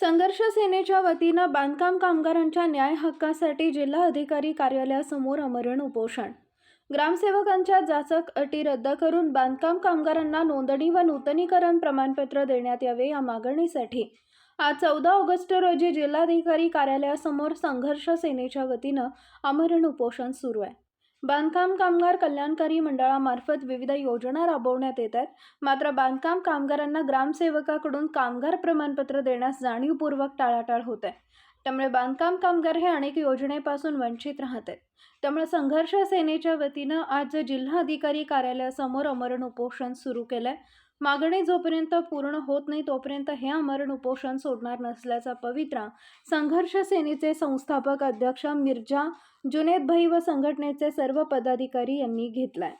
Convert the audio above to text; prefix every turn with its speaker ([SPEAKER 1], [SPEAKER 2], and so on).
[SPEAKER 1] संघर्ष सेनेच्या वतीनं बांधकाम कामगारांच्या न्याय हक्कासाठी जिल्हा अधिकारी कार्यालयासमोर अमरण उपोषण. ग्रामसेवकांच्या जाचक अटी रद्द करून बांधकाम कामगारांना नोंदणी व नूतनीकरण प्रमाणपत्र देण्यात यावे या मागणीसाठी. आज चौदा ऑगस्ट रोजी जिल्हाधिकारी कार्यालयासमोर संघर्ष सेनेच्या वतीनं अमरण उपोषण सुरू आहे. बांधकाम कामगार कल्याणकारी मंडळामार्फत विविध योजना राबवण्यात येत आहेत. मात्र बांधकाम कामगारांना ग्रामसेवकाकडून कामगार प्रमाणपत्र देण्यास जाणीवपूर्वक टाळाटाळ होत आहे. त्यामुळे बांधकाम कामगार हे अनेक योजनेपासून वंचित राहत आहेत. त्यामुळे संघर्ष सेनेच्या वतीनं आज जिल्हाधिकारी कार्यालयासमोर अमरण उपोषण सुरू केलं आहे मागणी जोपर्यंत पूर्ण होत नाही तोपर्यंत हे अमरण उपोषण सोडणार नसल्याचा पवित्रा संघर्ष सेनेचे संस्थापक अध्यक्ष मिर्जा जुनेद भाई व संघटनेचे सर्व पदाधिकारी यांनी घेतलाय.